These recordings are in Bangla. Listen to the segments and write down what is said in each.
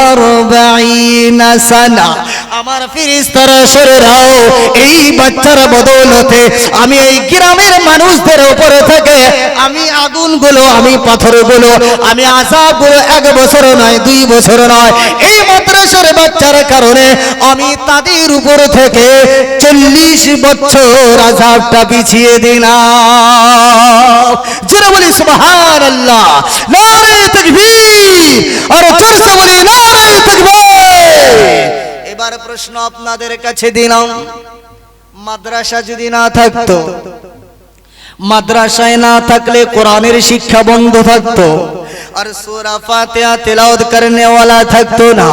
আরবাঈনা সানা আমার ফিরিস্তারা শরীরাও এই বাচ্চার বদৌলতে আমি এই গ্রামের মানুষদের উপরে থেকে আমি আগুনগুলো, আমি পাথরগুলো, আমি আজাবগুলো এক বছর নয়, দুই বছর নয়, এই মাদ্রাসার বাচ্চার কারণে আমি তাদের উপর থেকে চল্লিশ বছর আজাবটা পিছিয়ে দিলাম। বলি সুবহান আল্লাহ নারে তাকবীর। আর বলি নারে এবার প্রশ্ন আপনাদের কাছে দিলাম। মাদ্রাসা যদি না থাকতো, মাদ্রাসায় না থাকলে কোরআনের শিক্ষা বন্ধ থাকতো, আর সূরা ফাতিহা তেলাওয়াত করনেওয়ালা থাকতো না।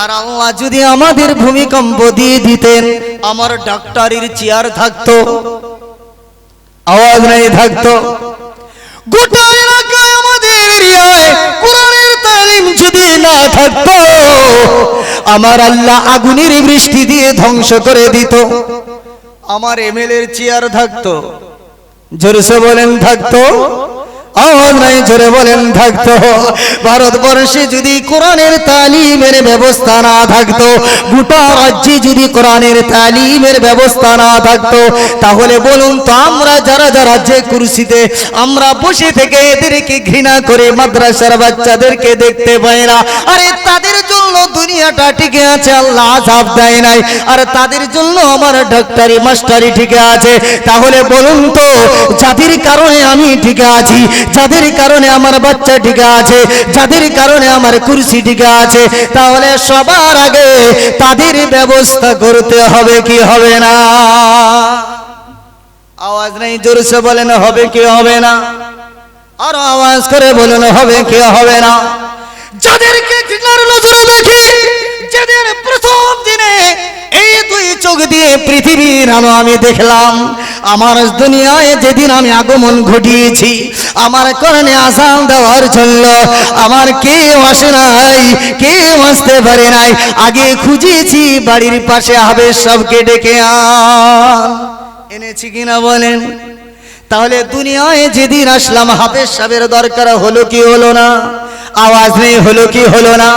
আর আল্লাহ যদি আমাদের ভূমিকম্প দিয়ে দিতেন, আমার ডাক্তারির চেয়ার থাকতো, আওয়াজ নাই থাকতো। গোটা এলাকায় আমাদের এরিয়ায় কোরআনের তালিম যদি না থাকতো আমার আল্লাহ আগুনের বৃষ্টি দিয়ে ধ্বংস করে দিত। আমার এমএলএর চেয়ার থাকতো। জোরসে বলেন থাকতো? নাই জোরে বলেন, থাকতো। ভারতবর্ষে যদি কোরআনের তালিমের ব্যবস্থা না থাকতো, গোটা রাজ্যে যদি কোরআনের তালিমের ব্যবস্থা না থাকতো, তাহলে বলুন তো আমরা যারা যারা যে কুরসিতে, আমরা বসে থেকে এদেরকে ঘৃণা করে মাদ্রাসার বাচ্চাদেরকে দেখতে পাই না। আরে তাদের জন্য দুনিয়াটা টিকে আছে, আল্লাহ আজাব দেয় নাই। আর তাদের জন্য আমার ডাক্তারি মাস্টারি ঠিকই আছে। তাহলে বলুন তো, যাদের কারণে আমি ঠিক আছি যাদের কারণে আমার বাচ্চা ঠিক আছে, যাদের কারণে আমার কুরসি ঠিক আছে, তাহলে সবার আগে তাদের ব্যবস্থা করতে হবে কি হবে না? আওয়াজ নেই, জোরসে বলেন, হবে কি হবে না? আর আওয়াজ করে বলেন, হবে কি হবে না? যাদেরকে ঘৃণার নজরে দেখি, যাদের প্রথম দিনে এই দুই চোখ দিয়ে পৃথিবীর আলো আমি দেখলাম, আমার দুনিয়ায় যেদিন আমি আগমন ঘটিয়েছি, আমার করণে আসাম দেওয়ার জন্য আমার কেউ আসে নাই, কেউ আসতে পারে নাই, আগে খুঁজেছি বাড়ির পাশে হবে সবকে ডেকে এনেছি কিনা বলেন? তাহলে দুনিয়ায় যেদিন আসলাম, হাফেজ সাহেবের দরকার হলো কি হলো না? আওয়াজ নেই, হলো কি হলো না?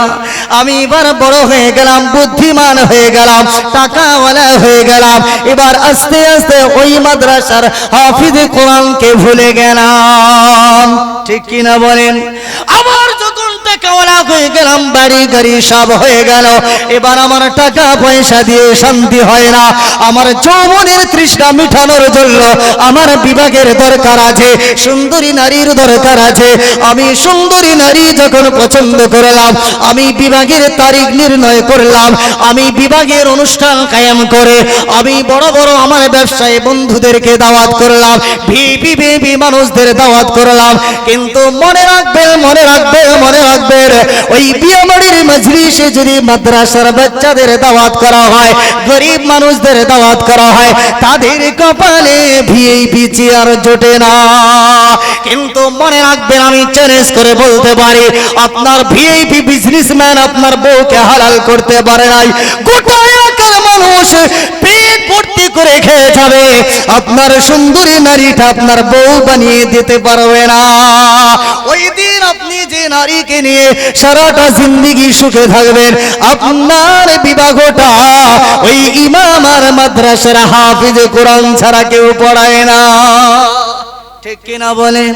আমি এবার বড় হয়ে গেলাম, বুদ্ধিমান হয়ে গেলাম, টাকাওয়ালা হয়ে গেলাম। এবার আস্তে আস্তে ওই মাদ্রাসার হাফিজ কোরআনকে ভুলে গেলাম। ঠিক কিনা বলেন? হয়ে গেলাম বাড়ি, গাড়ি সব হয়ে গেল। এবার আমার টাকা পয়সা দিয়ে শান্তি হয় না। আমার যৌবনের তৃষ্ণা মিঠানোর জন্য আমার বিভাগের দরকার আছে, সুন্দরী নারীর দরকার আছে। আমি সুন্দরী নারী যখন পছন্দ করলাম, আমি বিভাগের তারিখ নির্ণয় করলাম, আমি বিভাগের অনুষ্ঠান কায়েম করে আমি বড় বড় আমার ব্যবসায়ী বন্ধুদেরকে দাওয়াত করলাম, ভিপি ভিপি মানুষদের দাওয়াত করলাম। কিন্তু মনে রাখবেন মনে রাখবেন মনে রাখবেন ওই বিয়াবাড়ির মজলিসে যদি মাদ্রাসার বাচ্চাদের দাওয়াত করা হয়, গরিব মানুষদের দাওয়াত করা হয়, তাদের কপালে ভিআইপি চেয়ার জোটে না। কিন্তু মনে রাখবেন, আমি চ্যালেঞ্জ করে বলতে পারি, আপনার ভিআইপি বিজনেসম্যান আপনার বউকে হালাল করতে পারে নাই। গোটা এলাকার মানুষ পেট ভর্তি করে খেয়ে যাবে। আপনার সুন্দরী নারীটা আপনার বউ বানিয়ে দিতে পারবে না। ওই দিন আপনি যে নারীকে নিয়ে সারাটা জিন্দিগি সুখে থাকবেন। আপনার বিবাহটা ওই ইমাম আর মাদ্রাসার হাফিজ কোরআন ছাড়া কেউ পড়ায় না। ঠিক কিনা বলেন?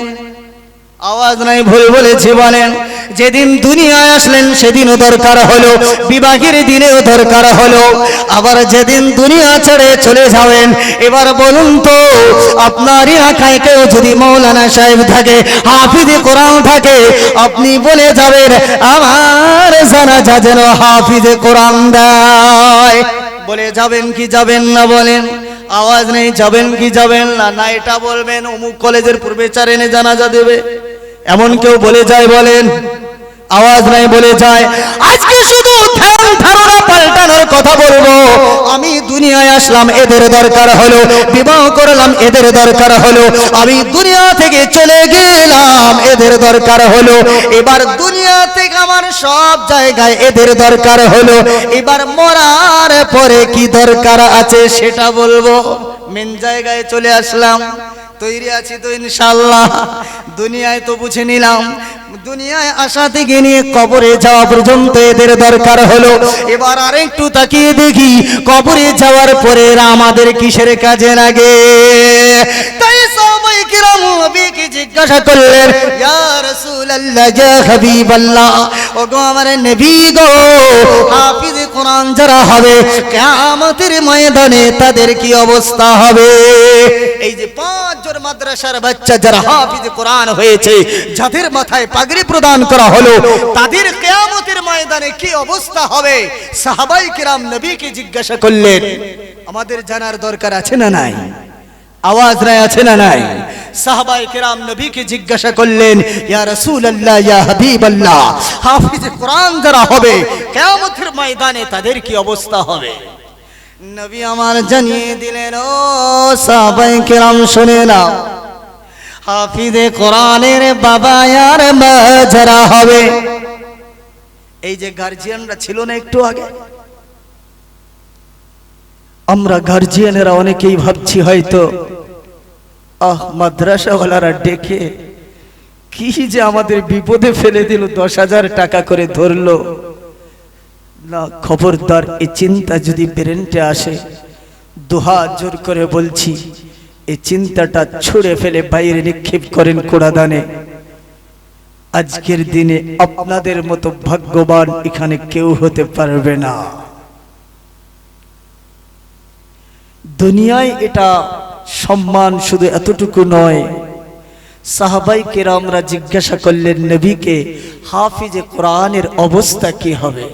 আওয়াজ নাই, ভুল বলেছি বলেন। যেদিন দুনিয়ায় আসলেন, সেদিনও দরকার হলো। বিবাহের দিনেও দরকার হলো। আবার যেদিন দুনিয়া ছেড়ে চলে যাবেন, এবার বলুন তো আপনার এলাকায় কেউ যদি মৌলানা সাহেব থাকে, হাফিজে কোরআন থাকে, আপনি বলে যাবেন, আমার জানাজা যেন হাফিজে কোরআন দেয়। বলে যাবেন কি যাবেন না বলেন? আওয়াজ নেই, যাবেন কি যাবেন না? না, এটা বলবেন, অমুক কলেজের পূর্বে চার এনে জানাজা দেবে। এমন কেউ বলে যায় বলেন। আওয়াজ নাই বলে যায়। আজকে শুধু ধ্যান ধারণা পাল্টানোর কথা বলব। আমি দুনিয়ায় আসলাম এদের দরকার হলো। বিবাহ করলাম এদের দরকার হলো। আমি দুনিয়া থেকে চলে গেলাম এদের দরকার হলো। এবার দুনিয়া থেকে আমার সব জায়গায় এদের দরকার হলো। এবার মরার পরে কি দরকার আছে সেটা বলব। মেন জায়গায় চলে আসলাম। তৈরি আছি তো ইনশাল্লাহ দুনিয়ায় তো বুঝে নিলাম, দুনিয়ায় আসা থেকে নিয়ে কবরে যাওয়া পর্যন্ত এদের দরকার হলো। এবার আরেকটু তাকিয়ে দেখি, কবরে যাওয়ার পরে আমাদের কিসের কাজে লাগে? তাই সবাই কিরম নবীকে জিজ্ঞাসা করলেন, ইয়া রাসূলুল্লাহ, ইয়া হাবিবাল্লাহ, ওগো আমার নবী গো, হাফিজ কোরআন যারা হবে, কিয়ামতের ময়দানে তাদের কি অবস্থা হবে? এই যে পাঁচ জন মাদ্রাসার বাচ্চা যারা হাফিজ কোরআন হয়েছে, যাদের মাথায় পাগড়ি প্রদান করা হলো, তাদের কিয়ামতের ময়দানে কি অবস্থা হবে? সাহাবাই কিরাম নবীকে জিজ্ঞাসা করলেন, আমাদের জানার দরকার আছে না নাই? আওয়াজ রায় আছে না নাই? সাহাবাই কেরাম নবীকে জিজ্ঞাসা করলেন, ইয়া রাসূলুল্লাহ, ইয়া হাবিবাল্লাহ, হাফিজ কোরআন যারা হবে, কিয়ামতের ময়দানে তাদের কি অবস্থা হবে? নবী আমার জানিয়ে দিলেন, ও সাহাবাই কেরাম, শুনে নাও। হাফিজে কোরআনের বাবা আর মা যারা হবে। এই যে গার্জিয়ানরা ছিল না একটু আগে? আমরা গার্জিয়ানেরা অনেকেই ভাবছি হয়তো, আহ, মাদ্রাসাওয়ালারা ডেকে কি যে আমাদের বিপদে ফেলে দিল, দশ হাজার টাকা করে ধরলো। না, খবরদার এই চিন্তা যদি পেরেন্টে আসে, দুহা জোর করে বলছি এই চিন্তাটা ছুঁড়ে ফেলে বাইরে নিক্ষেপ করেন কোড়াদানে আজকের দিনে আপনাদের মতো ভাগ্যবান এখানে কেউ হতে পারবে না। দুনিয়ায় এটা সম্মান শুধু এতটুকু নয়। সাহাবাই কেরামরা জিজ্ঞাসা করলেন, নবীকে হাফিজে কোরআনের অবস্থা কি হবে?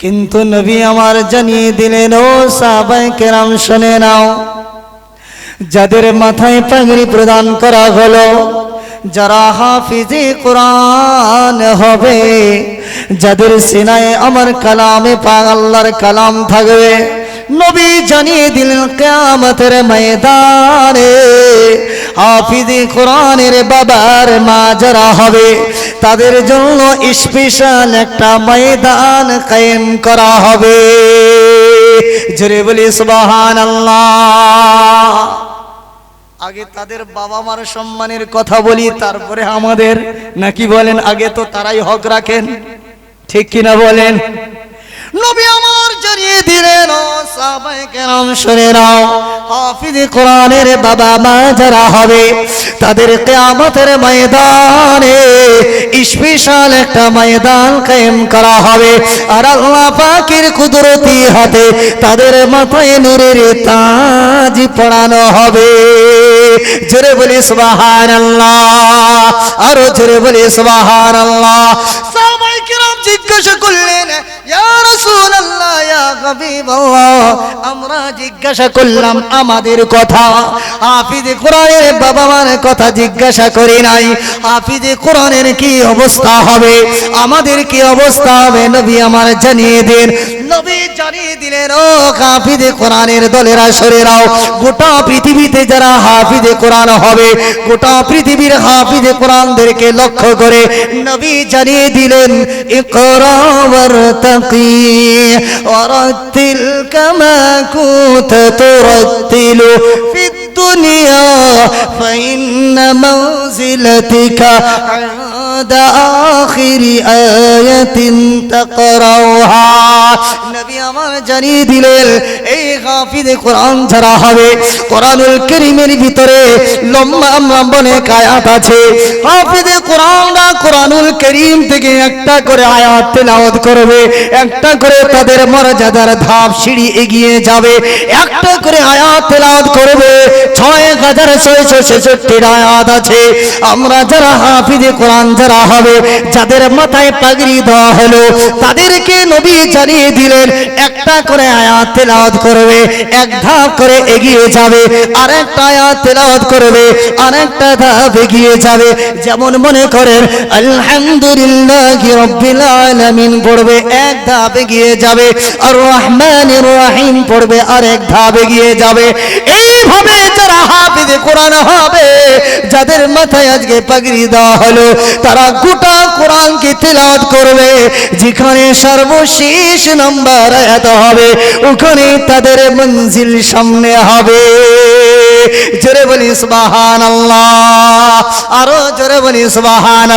কিন্তু নবী আমার জানিয়ে দিলেন, ও সাহাবাই কেরাম, শুনে নাও। যাদের মাথায় পাগড়ি প্রদান করা হলো, যারা হাফিজে কোরআন হবে, যাদের সিনায় আমার কালামে পাগাল্লার কালাম থাকবে নবী জানিয়ে দিলেন, কেয়ামতের ময়দানে হাফিজে কোরআনের বাবার মা যারা হবে, তাদের জন্য স্পেশাল একটা ময়দান কায়েম করা হবে। জোরে বলি সুবহান আগে তাদের বাবা মার সম্মানের কথা বলি, তারপরে আমাদের, নাকি বলেন, আগে তো তারাই হক রাখেন? ঠিক কিনা বলেন? নবী আমার জানিয়ে দিলেন সাহাবায়ে কেরাম শুনে নাও, হাফিজ কোরআনের বাবা মা যারা হবে, তাদের কিয়ামতের ময়দানে স্পেশাল একটা ময়দান কায়েম করা হবে। আর আল্লাহ পাকের কুদরতি হাতে তাদের মাথায় নূরের তাজ পড়ানো হবে। জোরে বলি সুবহানাল্লাহ, আরও জোরে বলি সুবহানাল্লাহ। সবাই কেরাম জিজ্ঞাসা করলেন, ইয়া রাসূলুল্লাহ আমরা জিজ্ঞাসা করলাম, আমাদের কথা। হাফিজ কোরআনের বাবা মার কথা জিজ্ঞাসা করি নাই। হাফিজ কোরআনের কি অবস্থা হবে? আমাদের কি অবস্থা হবে? নবী আমার জানিয়ে দেন। নবী ও পৃথিবীর লক্ষ্য করে নবী জানিয়ে দিলেন ওয়ারতাকি ورتل كما كنت ترتل في الدنيا فإن منزلتك عند آخر آية تقرأها নবী আমার জানিয়ে দিলেন এই হাফিজে কোরআন যারা হবে কোরআনুল করিমের ভিতরে লম্বা লম্বা অনেক আয়াত আছে হাফিজে কোরআনরা কোরআনুল করিম থেকে একটা করে আয়াত তেলাওয়াত করবে একটা করে তাদের মর্যাদার ধাপ সিঁড়ি এগিয়ে যাবে একটা করে আয়াত তেলাওয়াত করবে ছয় হাজার ছয়শো ছেষট্টি আয়াত আছে আমরা যারা হাফিজে কোরআন যারা হবে যাদের মাথায় পাগড়ি দেওয়া হলো, তাদেরকে নবী জানিয়ে দিলেন, একটা করে আয়াত তেলাওয়াত করবে, এক ধাপ করে এগিয়ে যাবে আর একটা আয়াত তেলাওয়াত করবে আর একটা ধাপ এগিয়ে যাবে। যেমন মনে করেন, আলহামদুলিল্লাহ রব্বিল আলামিন পড়বে, এক ধাপ এগিয়ে যাবে, আর রহমানির রহিম পড়বে আর এক ধাপ এগিয়ে যাবে। এইভাবে যারা হাফিজে কোরআন হবে। যাদের মাথায় আজকে পাগড়ি দেওয়া হলো, তারা গোটা কোরআনকে তেলাওয়াত করবে। যেখানে সর্বশেষ নাম্বার হবে, ওখানে তাদের মঞ্জিল সামনে হবে। জোরে বলি সুবাহান আরও জোরে বলি সুবাহান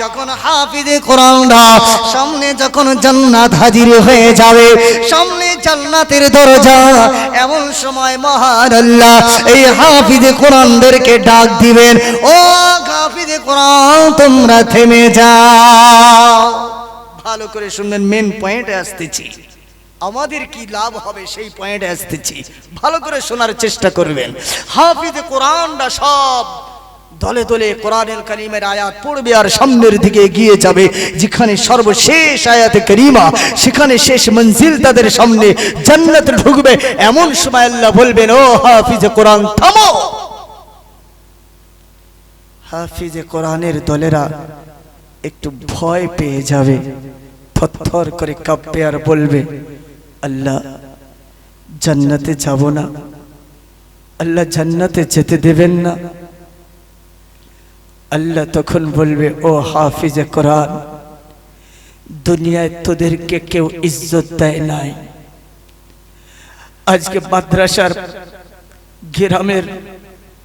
যখন হাফিজে কোরআনরা সামনে যখন হাজির হয়ে যাবে, সামনে জান্নাতের দরজা। এমন সময় মহান আল্লাহ এই হাফিজে কোরআনদেরকে ডাক দিবেন, ও হাফিজে কোরআন, তোমরা থেমে যাও। ভালো করে শুনবেন মেন পয়েন্টে আসতেছি। আমাদের কি লাভ হবে সেই পয়েন্টে আসতেছি। ভালো করে শোনার চেষ্টা করবেন। হাফিজ কোরআনটা সব দলে দলে কোরআনের কালিমের আয়াত পড়বে আর সামনের দিকে এগিয়ে যাবে। যেখানে সর্বশেষ আয়াতে করিমা, সেখানে শেষ মঞ্জিল তাদের সামনে জান্নাতে ঢুকবে। এমন সময় আল্লাহ বলবেন, ও হাফিজ কোরআন, থামো! হাফিজে কোরআনের দলেরা একটু ভয় পেয়ে যাবে। থরথর করে কাঁপবে আর বলবে, আল্লাহ, জান্নাতে যাব না। আল্লাহ জান্নাতে যেতে দেবেন না। আল্লাহ তখন বলবে, ও হাফিজে কোরআন, দুনিয়ায় তোদেরকে কেউ ইজ্জত দেয় নাই। আজকে মাদ্রাসার গ্রামের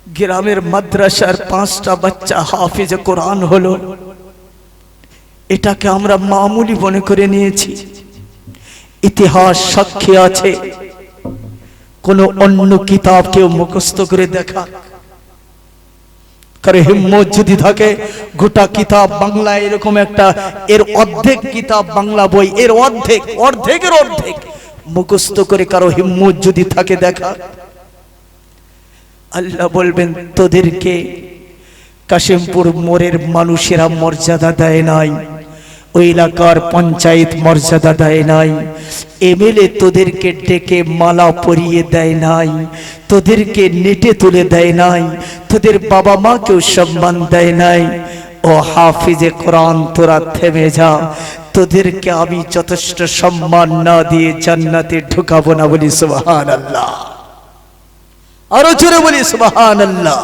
গ্রামের মাদ্রাসার পাঁচটা বাচ্চা হাফিজে কোরআন হলো। এটাকে আমরা মামুলি মনে করে নিয়েছি। ইতিহাস সাক্ষী আছে। কোন অন্য কিতাব কেউ মুখস্থ করে দেখা কারও হিম্মত যদি থাকে, গোটা কিতাব বাংলা এরকম একটা, এর অর্ধেক কিতাব বাংলা বই, এর অর্ধেক, অর্ধেকের অর্ধেক মুখস্থ করে কারও হিম্মত যদি থাকে দেখা। আল্লাহ বলবেন, তোদেরকে কাশিমপুর মোড়ের মানুষেরা মর্যাদা দেয় নাই। ওই এলাকার পঞ্চায়েত মর্যাদা দেয় নাই। এমএলএ তোদেরকে ডেকে মালা পরিয়ে দেয় নাই। তোদেরকে নেটে তুলে দেয় নাই। তোদের বাবা মাকেও সম্মান দেয় নাই। ও হাফিজে কোরআন, তোরা থেমে যা। তোদেরকে আমি যথেষ্ট সম্মান না দিয়ে জান্নাতে ঢুকাবো না বলি সুবহান আল্লাহ আরও জোরে বলি সুবহান আল্লাহ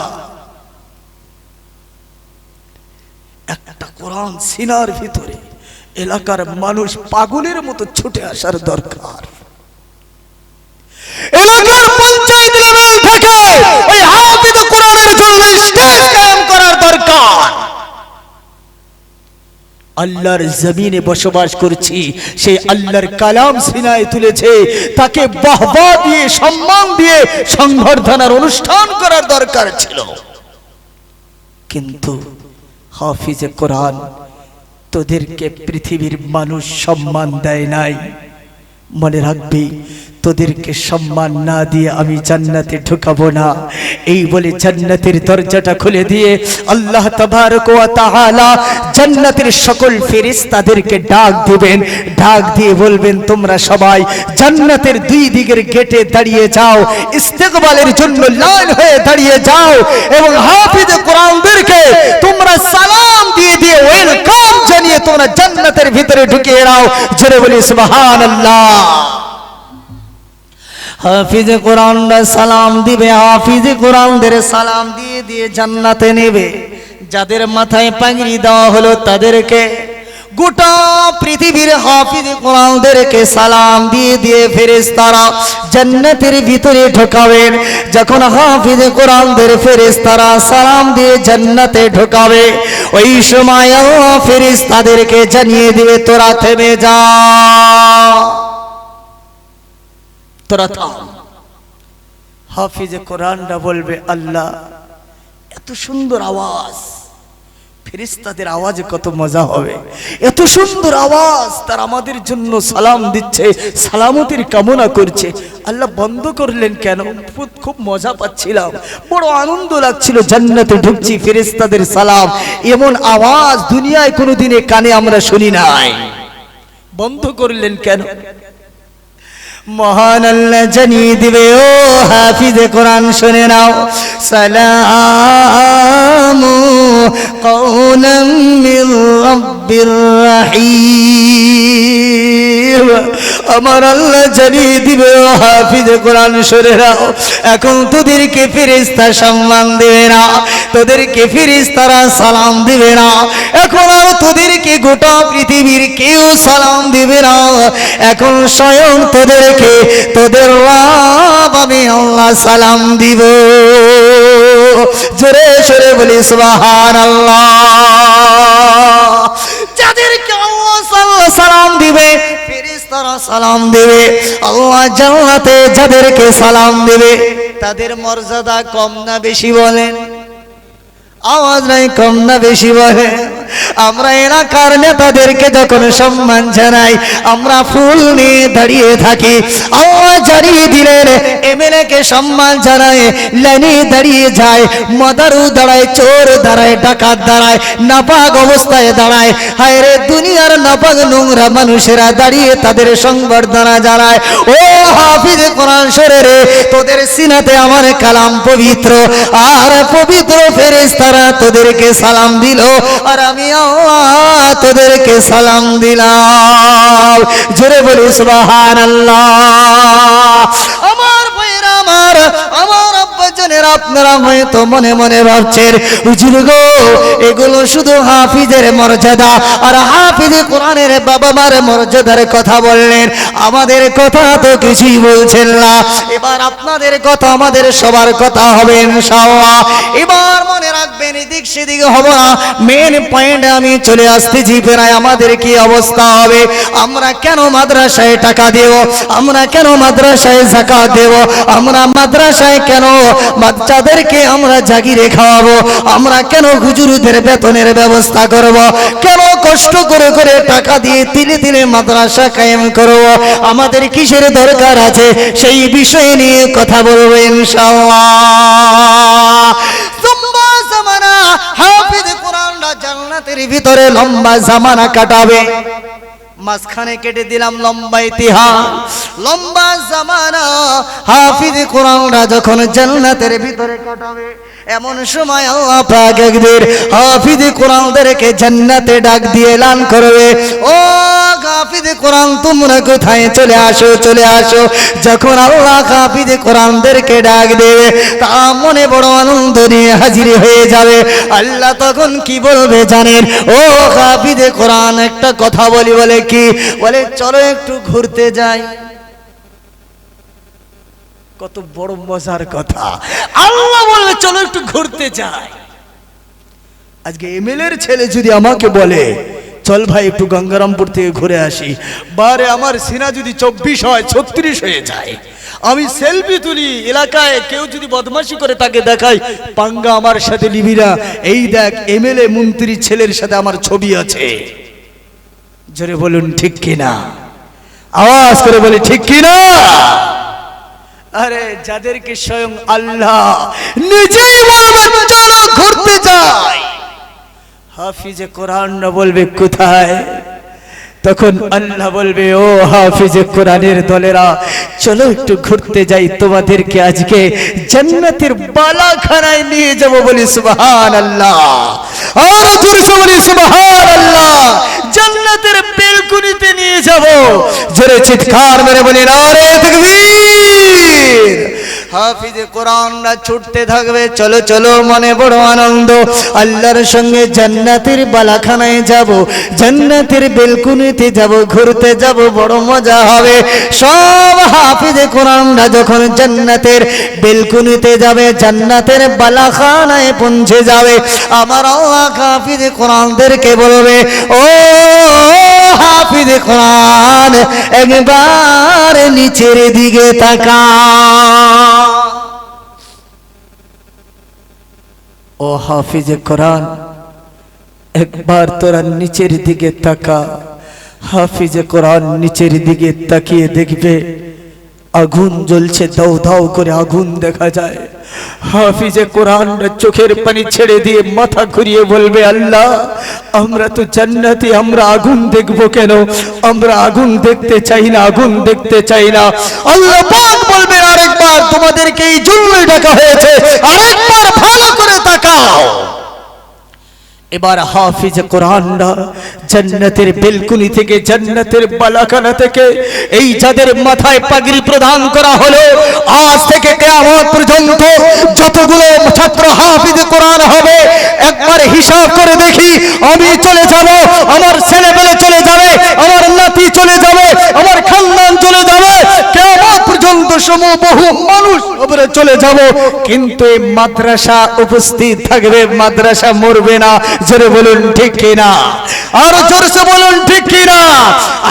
একটা কোরআন সিনার ভিতরে এলাকার মানুষ পাগলের মতো ছুটে আসার দরকার। এলাকার পঞ্চায়েত লেভেল থেকে ওই হাফিজ কোরআনের জন্য স্টেজ কায়েম করার দরকার। আল্লাহর জমিনে বসবাস করছি, সেই আল্লাহর কালাম সিনায় তুলেছে, তাকে বাহবা দিয়ে, সম্মান দিয়ে সংবর্ধনার অনুষ্ঠান করার দরকার ছিল। কিন্তু হাফিজে কোরআন তোদেরকে পৃথিবীর মানুষ সম্মান দেয় নাই। মনে রাখবি তোদেরকে সম্মান না দিয়ে আমি জান্নাতে ঢুকাবো না। এই বলে জান্নাতের দরজাটা খুলে দিয়ে আল্লাহ তাআলা জান্নাতের সকল ফেরেশতাদেরকে ডাক দিবেন। ডাক দিয়ে বলবেন, তোমরা সবাই জান্নাতের দুই দিকের গেটে দাঁড়িয়ে যাও। ইস্তেকবালের জন্য লাইন হয়ে দাঁড়িয়ে যাও এবং হাফিজ কোরআনদেরকে তোমরা সালাম দিয়ে দিয়ে ওয়েলকাম জানিয়ে তোমরা জান্নাতের ভিতরে ঢুকিয়ে নাও জোরে বলি, সুবহানাল্লাহ। হাফিজ কোরআনরা সালাম দিবে, হাফিজ কোরআনদের সালাম দিয়ে দিয়ে জান্নাতে নেবে। যাদের মাথায় পাগড়ি দেওয়া হলো তাদেরকে গোটা পৃথিবীর হাফিজ কোরআনদেরকে সালাম দিয়ে দিয়ে ফেরেশতারা জান্নাতের ভিতরে ঢোকাবেন। যখন হাফিজ কোরআনদের ফেরেশতারা সালাম দিয়ে জান্নাতে ঢোকাবে, ওই সময় ফেরেশতাদেরকে জানিয়ে দিবে, তোরা থেমে যা। তোরা থাম হাফিজে কোরআনটা বলবে, আল্লাহ, এত সুন্দর আওয়াজ। ফেরিস্তাদের আওয়াজে কত মজা হবে। এত সুন্দর আওয়াজ তার আমাদের জন্য সালাম দিচ্ছে, সালামতির কামনা করছে। আল্লাহ বন্ধ করলেন কেন? খুব খুব মজা পাচ্ছিলাম। বড় আনন্দ লাগছিল, জান্নাতে ঢুকছি ফেরিস্তাদের সালাম। এমন আওয়াজ দুনিয়ায় কোনোদিনে কানে আমরা শুনি নাই। বন্ধ করলেন কেন? মহান আল্লাহ জানিয়ে দিবে ও হাফিজে কোরআন শুনে নাও। সালাম কৌলম মির রব্বির রহিম। আমার আল্লাহ জানিয়ে দিবে, ও হাফিজ কোরআন শরীরাও এখন তোদেরকে ফেরেস্তা সম্মান দেবে না, তোদেরকে ফেরেস্তারা সালাম দিবে না। এখন আর তোদেরকে গোটা পৃথিবীর কেউ সালাম দিবে না। এখন স্বয়ং তোদেরকে, তোদের আমি আল্লাহ সালাম দিব। জোরে সরে বলি সুবাহান আল্লাহ যাদেরকে আল্লাহ সালাম দিবে ফেরেশতারা সালাম দেবে। আল্লাহ জান্নাতে যাদেরকে সালাম দেবে, তাদের মর্যাদা কম না বেশি বলেন। আওয়াজ নাই কম না বেশি বলে আমরা এলাকার নেতাদেরকে যখন সম্মান জানাই, আমরা ফুল নিয়ে দাঁড়িয়ে থাকি। জানিয়ে দিলেন এমএলএ সম্মান জানায়, লাইনে দাঁড়িয়ে যায়, মদারু দাঁড়ায়, চোর দাঁড়ায়, ডাকাত দাঁড়ায়, নাপাক অবস্থায় দাঁড়ায়। হায় রে দুনিয়ার নাপাক নোংরা মানুষেরা দাঁড়িয়ে তাদের সংবর্ধনা জানায়। ও হাফিজ কোরআন শরীরে তোদের সিনাতে আমার কালাম পবিত্র, আর পবিত্র ফেরেশতারা তোদেরকে সালাম দিল, আর আমি আল্লাহ তোদেরকে সালাম দিলাম। জোরে বলি সুবহানাল্লাহ। আমার ভাইরা আমার আমার আব্বাজানের আপনারা হয়তো মনে মনে ভাবছেন এগুলো শুধু হাফিজের মর্যাদা, আর হাফিজ কোরআনের বাবা মার মর্যাদার কথা বললেন। আমাদের কথা তো কিছুই বলছেন না। এবার আপনাদের কথা আমাদের সবার কথা হবে ইনশাআল্লাহ। এবার মনে রাখবেন, এদিক সেদিক হব না। মেন পয়েন্টে আমি চলে আসতেছি, প্রায় আমাদের কি অবস্থা হবে? আমরা কেন মাদ্রাসায় টাকা দেব? আমরা কেন মাদ্রাসায় জাকাত দেব? আমরা মাদ্রাসায় কেন বাচ্চাদেরকে আমরা জাগিরে খাওয়াবো। আমরা কেন হুজুরদের বেতনের ব্যবস্থা করব? কেন কষ্ট করে করে টাকা দিয়ে তিলে তিলে মাদ্রাসা কায়েম করব? আমাদের কিসের দরকার আছে? সেই বিষয় নিয়ে কথা বলব কোরআনটা জান্নাতের ভিতরে লম্বা জামানা কাটাবে। মাঝখানে কেটে দিলাম লম্বা ইতিহাস লম্বা জামানা। হাফিজ কোরআনরা যখন জান্নাতের ভিতরে কাটাবে এমন সময় আল্লাহ পাক একদিন হাফিজ কোরআনদেরকে জান্নাতে ডাক দিয়ে এলান করবে। ও হাফিজ কোরআন, তোমরা কোথায় চলে আসো চলে আসো। যখন আল্লাহ হাফিজ কোরআনদেরকে ডাক দেবে তা মনে বড় আনন্দ নিয়ে হাজির হয়ে যাবে। আল্লাহ তখন কি বলবে জানেন? ও হাফিজ কোরআন, একটা কথা বলি বলে কি? বলে, চলো একটু ঘুরতে যাই। কত বড় মজার কথা। আল্লাহ বলবে চলো একটু ঘুরতে যাই। আজকে এমএলএর ছেলে যদি আমাকে বলে, চল ভাই, একটু গঙ্গারামপুর থেকে ঘুরে আসি। বারে আমার সিনা যদি চব্বিশ হয়, ছত্রিশ হয়ে যায়। আমি সেলফি তুলি, এলাকায় কেউ যদি বদমাশি করে তাকে দেখাই পাঙ্গা আমার সাথে না। এই দেখ এমএলএ মন্ত্রী ছেলের সাথে আমার ছবি আছে। জোরে বলুন, ঠিক কিনা? আওয়াজ করে বলি, ঠিক কিনা? আরে যাদেরকে স্বয়ং আল্লাহ চলো ঘুরতে যাই। হাফিজে কোরআন না বলবে কোথায়? তখন আল্লাহ বলবে, ও হাফিজে কোরআনের দলেরা, চলো একটু ঘুরতে যাই। তোমাদেরকে আজকে জান্নাতের বালাখানায় নিয়ে যাব বলি সুবহান আল্লাহ আর জোরসে বলি সুবহান আল্লাহ জান্নাতের বেলকুনিতে নিয়ে যাব। জোরে চিৎকার মেরে বলি, নারে তাকবীর! হাফিজে কোরআনরা ছুটতে থাকবে। চলো চলো, মনে বড় আনন্দ। আল্লাহর সঙ্গে জান্নাতের বালাখানায় যাব। জান্নাতের বেলকুনিতে যাব, ঘুরতে যাব, বড় মজা হবে। সব হাফিজে কোরআনরা যখন জান্নাতের বেলকুনিতে যাবে, জান্নাতের বালাখানায় পৌঁছে যাবে। আমার হাফিজে কোরআনদেরকে বলবে, ও হাফিজ কোরআন, একবার নিচের দিকে তাকা ও হাফিজে কোরআন একবার তোরা নিচের দিকে তাকা। হাফিজে কোরআন নিচের দিকে তাকিয়ে দেখবে আগুন জ্বলছে, দাও দাও করে আগুন দেখা যায়। হাফিজে কোরআন চোখের পানি ছেড়ে দিয়ে মাথা ঘুরিয়ে বলবে, আল্লাহ, আমরা তো জান্নাতি, আমরা আগুন দেখব কেন? আমরা আগুন দেখতে চাই না, আগুন দেখতে চাই না। আল্লাহ পাক বলবে, আরেকবার তোমাদেরকে এই জন্যই ডাকা হয়েছে, আরেকবার ভালো করে তাকাও। এবার হাফিজ কোরআনরা জান্নাতের বেলকুনি থেকে, জান্নাতের বালাখানা থেকে, এই যাদের মাথায় পাগড়ি প্রদান করা হলো, আজ থেকে কিয়ামত পর্যন্ত যতগুলো ছাত্র হাফিজ কোরআন হবে, একবার হিসাব করে দেখি, আমি চলে যাব, আমার ছেলেবেলে চলে যাবে, আমার নাতি চলে যাবে, আমার খানদান চলে যাবে, কিয়ামত পর্যন্ত সমূহ বহু মানুষ ওপরে চলে যাব, কিন্তু এই মাদ্রাসা উপস্থিত থাকবে, মাদ্রাসা মরবে না জোরে বলুন, ঠিক কিনা? আরও জোরসে বলুন, ঠিক কিনা?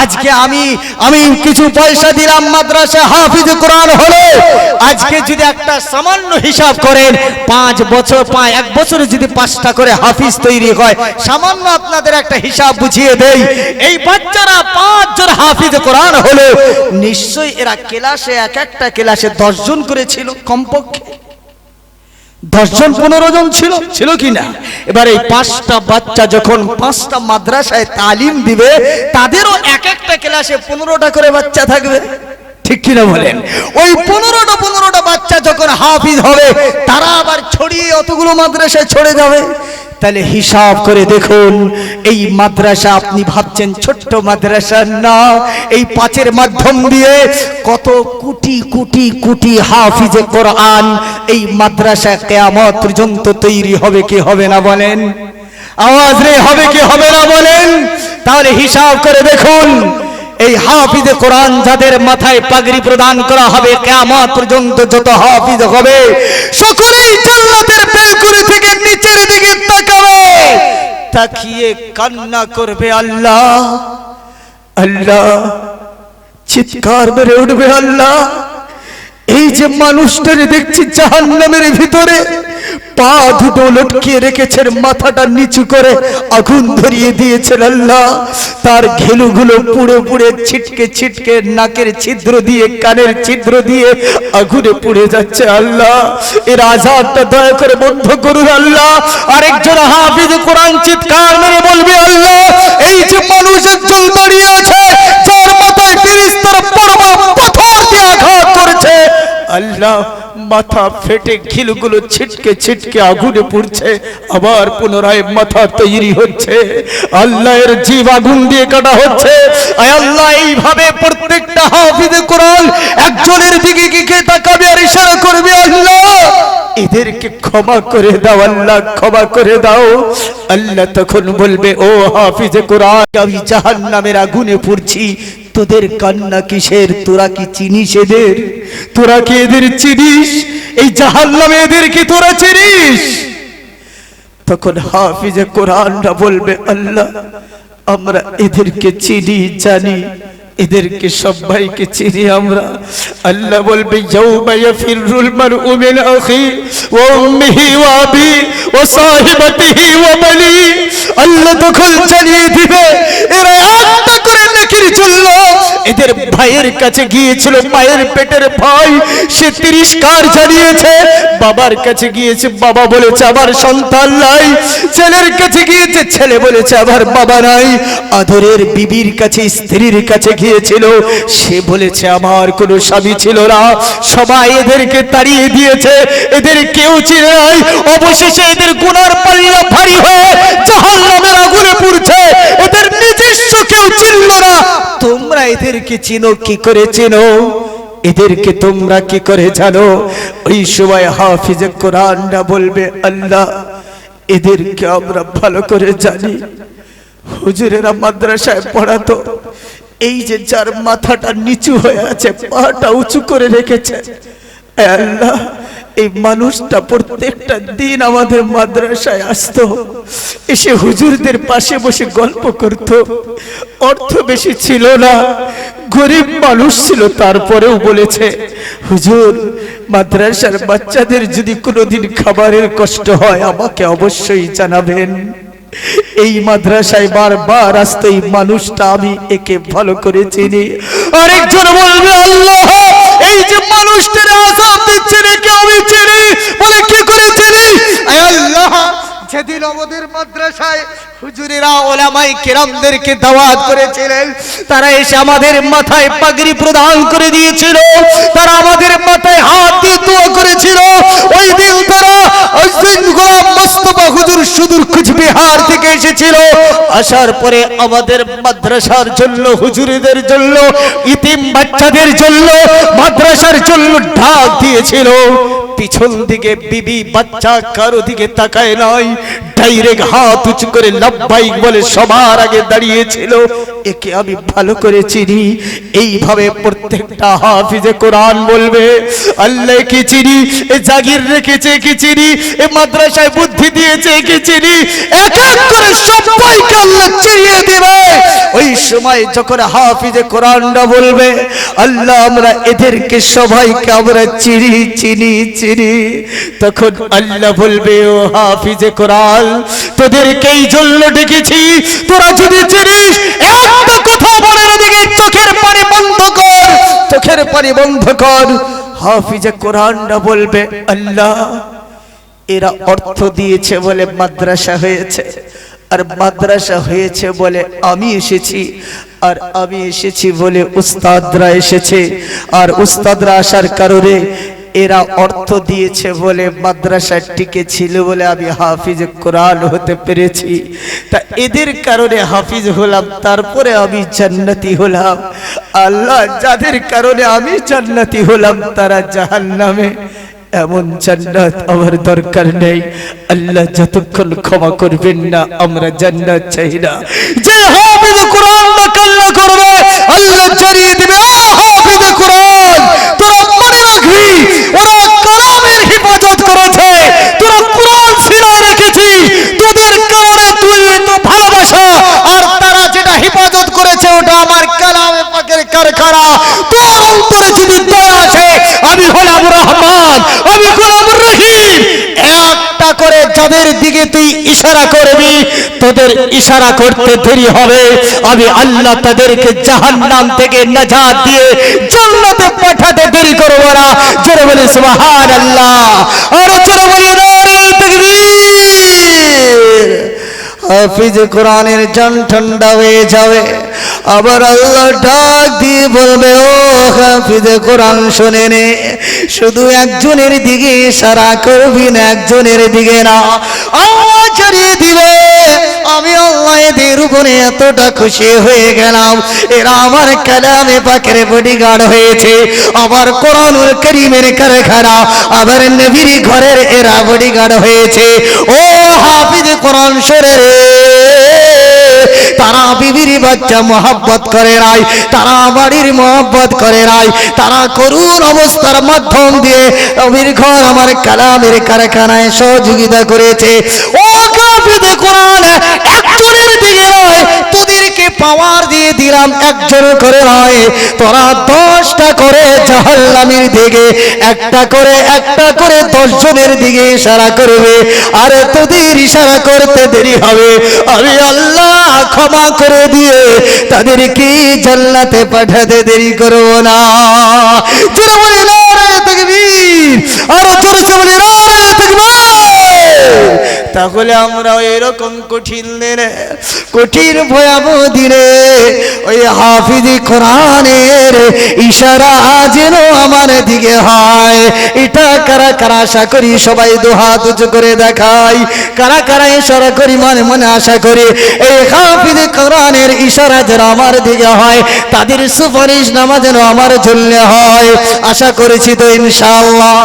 আজকে আমি আমি কিছু পয়সা দিলাম মাদ্রাসা হাফিজ কোরআন হলো। আজকে যদি একটা সামান্য হিসাব করেন, পাঁচ বছর, পাঁচ, এক বছরে যদি পাঁচটা করে হাফিজ তৈরি হয়, সামান্য আপনাদের একটা হিসাব বুঝিয়ে দেই, এই বাচ্চারা পাঁচজন হাফিজ কোরআন হলো, নিশ্চয়ই এরা ক্লাসে এক একটা ক্লাসে দশজন করেছিল কমপক্ষে। দশজন পনেরো জন ছিল ছিল কি না এবার এই পাঁচটা বাচ্চা যখন পাঁচটা মাদ্রাসায় তালিম দিবে, তাদেরও এক একটা ক্লাসে পনেরোটা করে বাচ্চা থাকবে। ঠিক কিনা বলেন? ওই পনেরোটা পনেরোটা বাচ্চা যখন হাফিজ হবে, তারা আবার ছড়িয়ে অতগুলো মাদ্রাসায় ছড়ে যাবে। তাহলে হিসাব করে দেখুন, এই মাদ্রাসা আপনি ভাবছেন ছোট্ট মাদ্রাসা না, এই পাঁচের মাধ্যম দিয়ে কত কোটি কোটি কোটি হাফিজে কোরআন এই মাদ্রাসা কেয়ামত পর্যন্ত তৈরি হবে কি হবে না বলেন? আওয়াজ রে, হবে কি হবে না বলেন? তাহলে হিসাব করে দেখুন এই হাফিজে কোরআন যাদের মাথায় পাগড়ি প্রদান করা হবে কেমন পর্যন্ত যত হাফিজ হবে সকলেই জান্নাতের বেলকুনি থেকে নিচের দিকে তাকাবে। তাকিয়ে কান্না করবে আল্লাহ আল্লাহ, চিৎকার বেড়ে উঠবে আল্লাহ। যে মানুষটারে দেখছি জাহান্নামের ভিতরে, পা দুটো লটকিয়ে রেখেছেন মাথাটা নিচু করে আগুন ধরিয়ে দিয়েছেন আল্লাহ তার ঘেলুগুলো পুড়ে পুড়ে ছিটকে ছিটকে নাকের ছিদ্র দিয়ে, কানের ছিদ্র দিয়ে আগুনে পুড়ে যাচ্ছে আল্লাহ। এর আজাদটা দয়া করে বন্ধ করুন আল্লাহ। আরেকজন হাফিজ কোরআন চিৎকার মেরে বলবে, আল্লাহ, এই যে মানুষের একজন দাঁড়িয়ে আল্লাহ, মাথা ফেটে খিলগুলো ছিটকে ছিটকে আগুনে পুড়ছে, আবার পুনরায় মাথা তৈরি হচ্ছে। আল্লাহর জীব আগুন দিয়ে কাটা হচ্ছে। আল্লাহ, এইভাবে প্রত্যেকটা হাফিজে কোরআন একজনের দিকে কি তাকাবে আর ইশারা করবে আল্লাহ? এদেরকে ক্ষমা করে দাও, আল্লাহ ক্ষমা করে দাও। আল্লাহ তখন বলবে, ও হাফিজে কোরআন, আমি জাহান্নামের আগুনে পড়ছি তোদের কান্না কিসের? তোরা কি চিনিস এদের? তোরা কি এদের চিনিস? এই জাহান্নামে এদেরকে তোরা চিনিস? তখন হাফিজে কোরআনরা বলবে, আল্লাহ, আমরা এদেরকে চিনি, জানি, এদেরকে সবাইকে চিনি আমরা। আল্লাহ বলবে, ইয়াউমা ইয়াফিরুল মারউ মিন আখি ওয়া উম্মিহি ওয়া আবি ওয়া সাহিবাতিহি ওয়া বানি। আল্লাহ তখন জানিয়ে দিবে, এরা একটা এদের ভাইয়ের কাছে গিয়েছিল মায়ের পেটের সে জানিয়েছে, বাবার কাছে গিয়েছে, বাবা বলেছে, আমার সন্তান নাই। ছেলের কাছে গিয়েছে, ছেলে বলেছে বাবা নাই। আদরের বিবির কাছে, স্ত্রীর কাছে গিয়েছিল। সে বলেছে, আমার কোনো স্বামী ছিল না। সবাই এদেরকে তাড়িয়ে দিয়েছে। এদের কেউ চিনে নাই। অবশেষে এদের গুনার পাল্লা ভারী হয়ে জাহান্নামের আগুনে পুড়ছে। এদের নিজস্ব কেউ চিনল না। তোমরা এদেরকে চিনো, কি করে চিনো? এদেরকে তোমরা কি করে জানো? ওই সময় হাফিজে কোরআনরা বলবে, আল্লাহ, এদেরকে আমরা ভালো করে জানি। হুজুরেরা মাদ্রাসায় পড়াতো। এই যে যার মাথাটা নিচু হয়ে আছে, পাটা উঁচু করে রেখেছে। আল্লাহ এই মানুষটা প্রত্যেকটা দিন আমাদের মাদ্রাসায় আসতো, এসে হুজুরদের পাশে বসে গল্প করত। অর্থ বেশি ছিল না, গরিব মানুষ ছিল, তারপরেও বলেছে, হুজুর, মাদ্রাসার বাচ্চাদের যদি কোনোদিন খাবারের কষ্ট হয়, আমাকে অবশ্যই জানাবেন। এই মাদ্রাসায় বারবার আসতে এই মানুষটা আমি একে ভালো করে চিনি। আরেকজন বলবে, আল্লাহ, এই যে মানুষটার আজাব দিচ্ছে রেখে আমি চিনি? বলে, কি করে চিনি? আল্লাহ, যেদিন আমাদের মাদ্রাসায় হুজুরেরা, ওলামাই কেরামদেরকে দাওয়াত করেছিলেন, তারা এসে আমাদের মাথায় পাগড়ি প্রদান করে দিয়েছিল, তারা আমাদের মাথায় হাত দিয়ে দোয়া করেছিল। ওই দিন তারা গোলাম বিহার থেকে এসেছিল। আসার পরে আমাদের মাদ্রাসার জন্য, হুজুরিদের জন্য, ইতিম বাচ্চাদের জন্য মাদ্রাসার জন্য ঢাক দিয়েছিল। পিছন দিকে বিবি বাচ্চা কারও দিকে তাকায় নাই ডাইরেক্ট হাত উঁচু করে লাভবাইক বলে সবার আগে দাঁড়িয়েছিল। একে আমি ভালো করে চিনি। এইভাবে প্রত্যেকটা হাফিজে কোরআন বলবে। আল্লাহ কি চিনি? এ জাগির রেখেছে কি চিনি? এ মাদ্রাসায় বুদ্ধি দিয়েছে কি চিনি? এক এক করে সবাইকে আল্লাহ চিনিয়ে দিবে। ওই সময় যখন হাফিজে কোরআনটা বলবে, আল্লাহ আমরা এদেরকে সবাইকে আমরা চিনি চিনি চিনি। তখন আল্লাহ বলবে, ও হাফিজে কোরআন তোদেরকে এই জন্য ডেকেছি। তোরা যদি চিনিস, একটা কথা বলার দিকে চোখের পানি বন্ধ কর। চোখের পানি বন্ধ কর। হাফিজে কোরআনটা বলবে, আল্লাহ, এরা অর্থ দিয়েছে বলে মাদ্রাসা হয়েছে। আর মাদ্রাসা হয়েছে বলে আমি এসেছি। আর আমি এসেছি বলে উস্তাদরা এসেছে। আর উস্তাদরা আসার কারণে এরা অর্থ দিয়েছে বলে মাদ্রাসা টিকে ছিল বলে আমি হাফিজ কোরআন হতে পেরেছি। তা এদের কারণে হাফিজ হলাম, তারপরে আমি জান্নাতি হলাম। আল্লাহ যাদের কারণে আমি জান্নাতি হলাম, তারা জাহান্নামে। এমন জান্নাত আমার দরকার নেই। আল্লাহ যতক্ষণ ক্ষমা করবেন না, আমরা জান্নাত চাই না। যে হাফিজ কোরআন না কাল্লা করবে, আল্লাহ জানিয়ে দিবে ও হাফিজ কোরআন তোরা মনে রাখবি ওরা কালামের হেফাজত করেছে তোরা কোরআন সিরায় রেখেছি তোদের কারণে তুই তো ভালোবাসা আর তারা যেটা হেফাজত করেছে ওটা আমার কালামে পাকের কারখানা তোর অন্তরে যদি দয়া আছে আমি হলাম রহমান আমি হলাম রহিম একটা যাদের দিকে তুই ইশারা করবি, তোদের ইশারা করতে দেরি হবে। আমি আল্লাহ তাদেরকে জাহান্নাম থেকে নাজাত দিয়ে জান্নাতে পাঠাতে দেরি করব না। জোরে বলে, সুবহানাল্লাহ। আর জোরে বলে নারে হাফিজ কোরআনের জান ঠান্ডা হয়ে যাবে। আবার আল্লাহ ডাক দিয়ে বলবে, ও হাফিজ কোরআন শোনে নে। শুধু একজনের দিকে সারা করবি না একজনের দিকে না। ছাড়িয়ে দিবে। আমি আল্লাহ এদের উপরে এতটা খুশি হয়ে গেলাম। এরা আমার কালামে পাকের বডিগার্ড হয়েছে। আবার কোরআনুল করিমের কারখানা আবার নবীর ঘরের এরা বডিগার্ড হয়েছে। ও হাফিজ কোরআন সরে তারা বিবির বাচ্চা মোহাব্বত করে নাই, তারা বাড়ির মোহাব্বত করে নাই, তারা করুন অবস্থার মাধ্যম দিয়ে রবির ঘর আমার কালামের কারখানায় সহযোগিতা করেছে। ও কাফিদে কোরআন দিকে তোদেরকে পাওয়ার দিয়ে দিলাম, একজন করে নয় তোরা দশটা করে জাহাল্লামের দিকে, একটা করে একটা করে দশ জনের দিকে ইশারা করবে। আর তোদের ইশারা করতে দেরি হবে। আমি আল্লাহ ক্ষমা করে দিয়ে তাদেরকে জান্নাতে পাঠাতে দেরি করব না। জোরে বলি নারে তাকবীর। আর জোরে বলি নারে তাকবীর। তাহলে আমরা এরকম কঠিন দিনে, কঠিন ভয়াবহ দিনে ওই হাফিজি কোরআনের ইশারা যেন আমার দিকে হয়। এটা কারা কারা আশা করি সবাই দুহাত উঁচু করে দেখাই কারা কারা ইশারা করি মনে মনে আশা করি এই হাফিজি কোরআনের ইশারা যেন আমার দিকে হয়, তাদের সুপারিশ নামা যেন আমার জন্য হয়। আশা করেছি তো ইনশাআল্লাহ,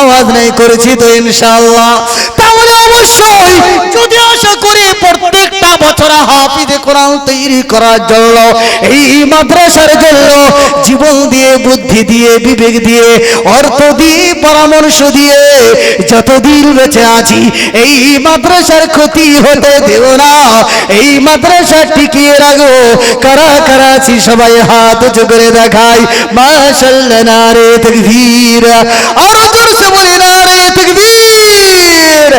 আওয়াজ নেই করেছি তো ইনশাআল্লাহ। তাহলে অবশ্যই যদি আশা করি প্রত্যেকটা বছর কোরআন তৈরি করার জন্য, এই মাদ্রাসার জন্য জীবন দিয়ে, বুদ্ধি দিয়ে, বিবেক দিয়ে, অর্থ দিয়ে, পরামর্শ দিয়ে যতদিন বেঁচে আছি, এই মাদ্রাসার ক্ষতি হতে দেব না। এই মাদ্রাসা টিকিয়ে রাখো কারা কারা আছি সবাই হাত উঁচু দেখাই। মাশাল্লাহ নারে তকবীর। আর জোরসে বলি, নারে তকবীর।